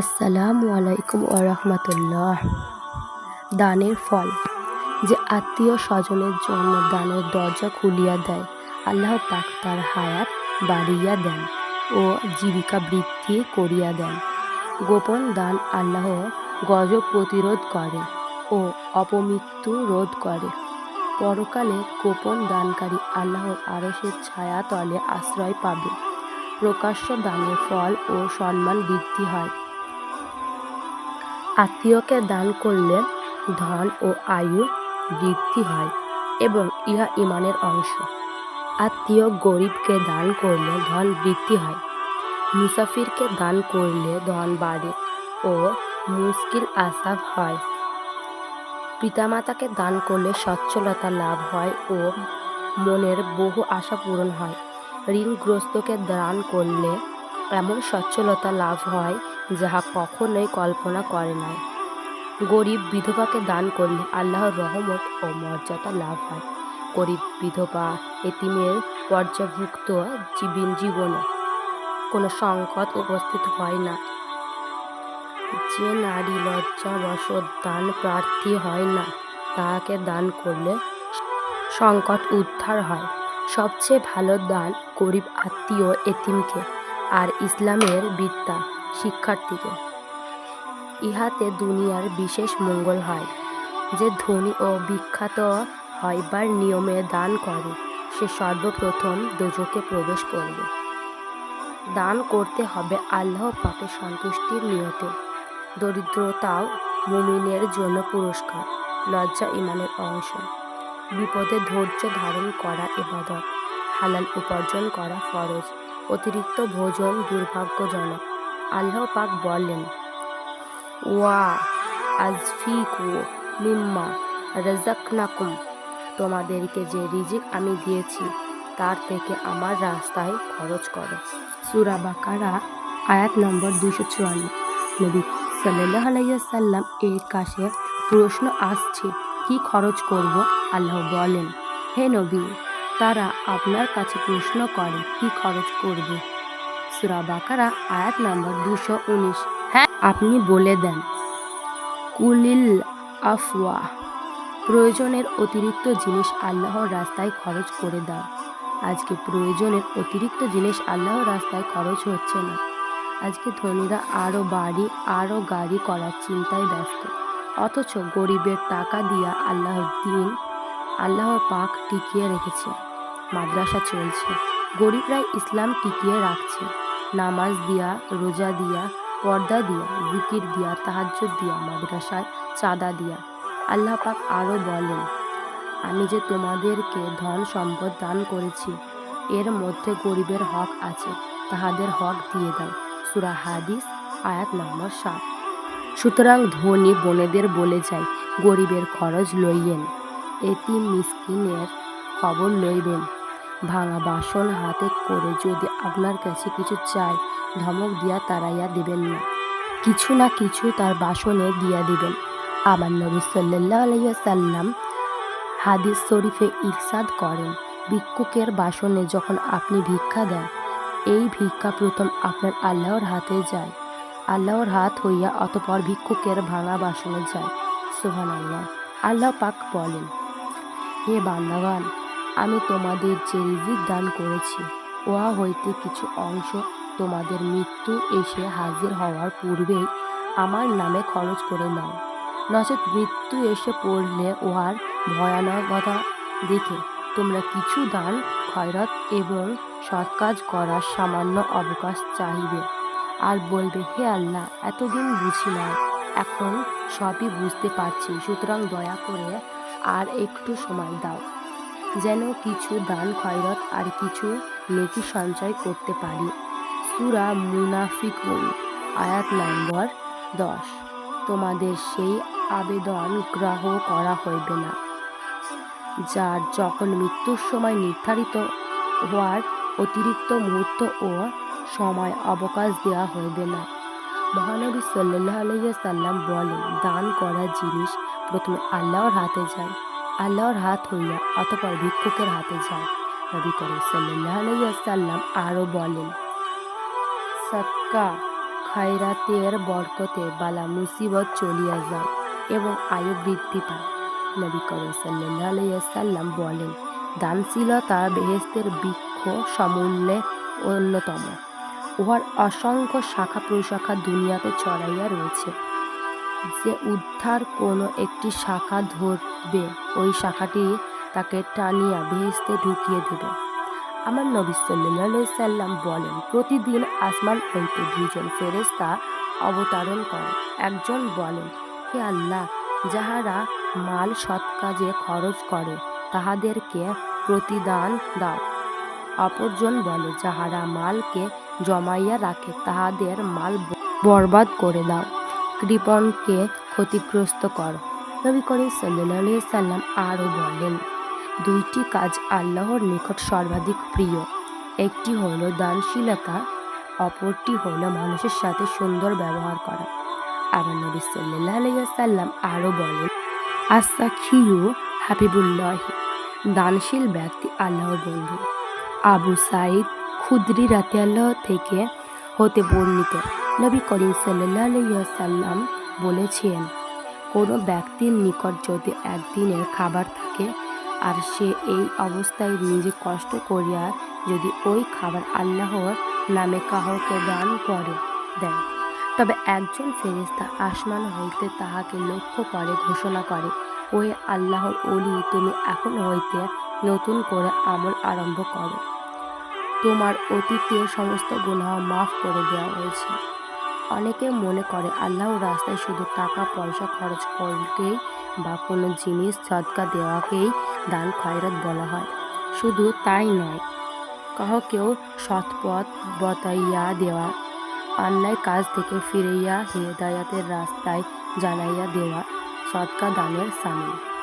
আসসালামু আলাইকুম ওরহমতুল্লাহ দানের ফল যে আত্মীয় স্বজনের জন্য দানের দরজা খুলিয়া দেয়, আল্লাহ পাক তার হায়াত বাড়িয়া দেন ও জীবিকা বৃদ্ধি করিয়া দেন। গোপন দান আল্লাহ গজব প্রতিরোধ করে ও অপমৃত্যু রোধ করে। পরকালে গোপন দানকারী আল্লাহর আরশের ছায়া তলে আশ্রয় পাবে। প্রকাশ্য দানের ফল ও সম্মান বৃদ্ধি হয়। আত্মীয়কে দান করলে ধন ও আয়ু বৃদ্ধি হয় এবং ইহা ইমানের অংশ। আত্মীয় গরিবকে দান করলে ধন বৃদ্ধি হয়। মুসাফিরকে দান করলে ধন বাড়ে ও মুশকিল আসাব হয়। পিতামাতাকে দান করলে সচ্ছলতা লাভ হয় ও মনের বহু আশা পূরণ হয়। ঋণগ্রস্তকে দান করলে এমন সচ্ছলতা লাভ হয় যাহা কখনোই কল্পনা করে নাই। গরিব বিধবাকে দান করলে আল্লাহর রহমত ও মর্যাদা লাভ হয়। গরিব বিধবা, এতিমের পর্যাভুক্ত জীবন জীবনে কোনো সংকট উপস্থিত হয় না। যে নারী লজ্জাবশত দান প্রার্থী হয় না, তাহাকে দান করলে সংকট উদ্ধার হয়। সবচেয়ে ভালো দান গরিব আত্মীয়, এতিমকে। আর ইসলামের বিদ্যা শিক্ষার্থীকে। ইহাতে দুনিয়ার বিশেষ মঙ্গল হয়, যে ধনী ও বিখ্যাত হইবার নিয়মে দান করে, সে সর্বপ্রথম দোজকে প্রবেশ করবে। দান করতে হবে আল্লাহ পাকে সন্তুষ্টির নিয়তে। দরিদ্রতাও মুমিনের জন্য পুরস্কার, লজ্জা ইমানের অংশ। বিপদে ধৈর্য ধারণ করা এবাদত হালাল উপার্জন করা ফরজ, অতিরিক্ত ভোজন দুর্ভাগ্যজনক। আল্লাহ পাক বললেন ওয়া আজফিকু মিম্মা রাজাকনাকুম তোমাদেরকে যে রিজিক আমি দিয়েছি, তার থেকে আমার রাস্তায় খরচ করো। সুরা বাকারা, আয়াত নম্বর দুশো চুয়ান্ন। নবী সাল্লাহ আলাইসাল্লাম এর কাছে প্রশ্ন আসছে, কি খরচ করব? আল্লাহ বলেন, হে নবী, তারা আপনার কাছে প্রশ্ন করে, কি খরচ করবে? সুরা বাকারা আয়াত নম্বর দুশো উনিশ। হ্যাঁ আপনি বলে দেন। কুলিল আফওয়া, প্রয়োজনের অতিরিক্ত জিনিস আল্লাহর রাস্তায় খরচ করে দাও। আজকে প্রয়োজনের অতিরিক্ত জিনিস আল্লাহর রাস্তায় খরচ হচ্ছে না। আজকে ধনীরা আরও বাড়ি আরও গাড়ি করার চিন্তায় ব্যস্ত। অথচ গরিবের টাকা দিয়া আল্লাহর দিন, আল্লাহর পাক টিকিয়ে রেখেছে। মাদ্রাসা চলছে। গরিবরাই ইসলাম টিকিয়ে রাখছে। নামাজ দিয়া, রোজা দিয়া, পর্দা দিয়া, জিকির দিয়া তাহাজ্য দিয়া, মাদ্রাসায় চাঁদা দিয়া। আল্লাহ পাক আরও বলেন, আমি যে তোমাদেরকে ধন সম্পদ দান করেছি, এর মধ্যে গরিবের হক আছে, তাহাদের হক দিয়ে দাও। সুরা হাদিস, আয়াত নম্বর সাত। সুতরাং ধনী বোনেদের বলে যায় গরিবের খরচ লইয়েন এটি মিসকিনের খবর লইবেন। ভাঙা বাসন হাতে করে যদি আপনার কাছে কিছু চাই, ধমক দিয়া তাড়াইয়া দিবেন না। কিছু না কিছু তার বাসনে দিয়া দিবেন। আমার নবী সাল্লাহ আলাইসাল্লাম হাদিস শরীফে ইরশাদ করেন, ভিক্ষুকের বাসনে যখন আপনি ভিক্ষা দেন, এই ভিক্ষা প্রথম আপনার আল্লাহর হাতে যায়। আল্লাহর হাত হইয়া অতপর ভিক্ষুকের ভাঙা বাসনে যায়। সুহান আল্লাহ আল্লাহ পাক বলেন, হে বান্দাগান আমি তোমাদের যে রিজিক দান করেছি। উহা হইতে কিছু অংশ তোমাদের মৃত্যু এসে হাজির হওয়ার পূর্বেই আমার নামে খরচ করে নাও। নচেত মৃত্যু এসে পড়লে উহার ভয়ানকতা দেখে তোমরা কিছু দান, খয়রত এবং সৎ কাজ করার সামান্য অবকাশ চাহিবে। আর বলবে, হে আল্লাহ, এতদিন বুঝি না এখন সবই বুঝতে পারছি। সুতরাং দয়া করে আর একটু সময় দাও। যেন কিছু দান খয়রত আর কিছু নেকি সঞ্চয় করতে পারি। সুরা মুনাফিকুন আয়াত নম্বর দশ। তোমাদের সেই আবেদন গ্রহ করা হইবে না। যার যখন মৃত্যুর সময় নির্ধারিত হওয়ার অতিরিক্ত মুহূর্ত ও সময় অবকাশ দেওয়া হইবে না। মহানবী সাল্লাহ আলাইসাল্লাম বলেন, দান করা জিনিস প্রথমে আল্লাহর হাতে যায়। আল্লাহর হাত হইয়া অতপর ভিক্ষুকের হাতে যায়। নবী করিম সাল্লাহ আলাইসাল্লাম আরও বলেন সৎকা খায়রাতের বরকতে বালা মুসিবত চলিয়া যায় এবং আয়ু বৃদ্ধি পায়। নবী করিম সাল্লাহ সাল্লাম বলেন, দানশীলতা বেহেস্তের বৃক্ষ সমূল্যে অন্যতম। উহার অসংখ্য শাখা প্রশাখা দুনিয়াতে ছড়াইয়া রয়েছে। যে উদ্ধার কোনো একটি শাখা ধরবে, ওই শাখাটি তাকে টানিয়া বেহেস্তে ঢুকিয়ে দেবে। আমার নবী সাল্লাহ সাল্লাম বলেন, প্রতিদিন আসমান হইতে দুজন ফেরেস্তা অবতারণ করে। একজন বলেন, হে আল্লাহ, যাহারা মাল সৎ কাজে খরচ করে, তাহাদেরকে প্রতিদান দাও। অপরজন বলে, যাহারা মালকে জমাইয়া রাখে, তাহাদের মাল বরবাদ করে দাও। কৃপণকে ক্ষতিগ্রস্ত কর। নবী করিম সাল্লাহ সাল্লাম আরও বলেন, দুইটি কাজ আল্লাহর নিকট সর্বাধিক প্রিয়। একটি হলো দানশীলতা, অপরটি হল মানুষের সাথে সুন্দর ব্যবহার করা। আবার নবী সাল্লাহ সাল্লাম আরও বলেন আস্তা খিউ হাবিবুল্লাহ, দানশীল ব্যক্তি আল্লাহর বন্ধু। আবু সাইদ খুদ্রি রাতে আল্লাহ থেকে হতে বর্ণিত। নবী করিম সাল্লাম বলেছেন, কোনো ব্যক্তির নিকট যদি একদিনের খাবার থাকে আর সে এই অবস্থায় নিজে কষ্ট করিয়া যদি ওই খাবার আল্লাহর নামে কাহকে দান করে, দেয়, তবে একজন ফেরিস্তা আসমান হইতে তাহাকে লক্ষ্য করে, ঘোষণা করে ওই আল্লাহর অলি তুমি এখন হইতে নতুন করে আমল আরম্ভ করো। তোমার অতীতের সমস্ত গুনাহ মাফ করে দেওয়া হয়েছে। অনেকে মনে করে আল্লাহর রাস্তায় শুধু টাকা, পয়সা খরচ করতেই বা কোনো জিনিস, সদকা দেওয়াকেই দান, খয়রাত বলা হয়। শুধু তাই নয় কাহকেও সৎপথ বতাইয়া দেওয়া, অন্যায় কাজ থেকে ফিরাইয়া হেদায়াতের রাস্তায় জানাইয়া দেওয়া সৎকা দানের সামিল।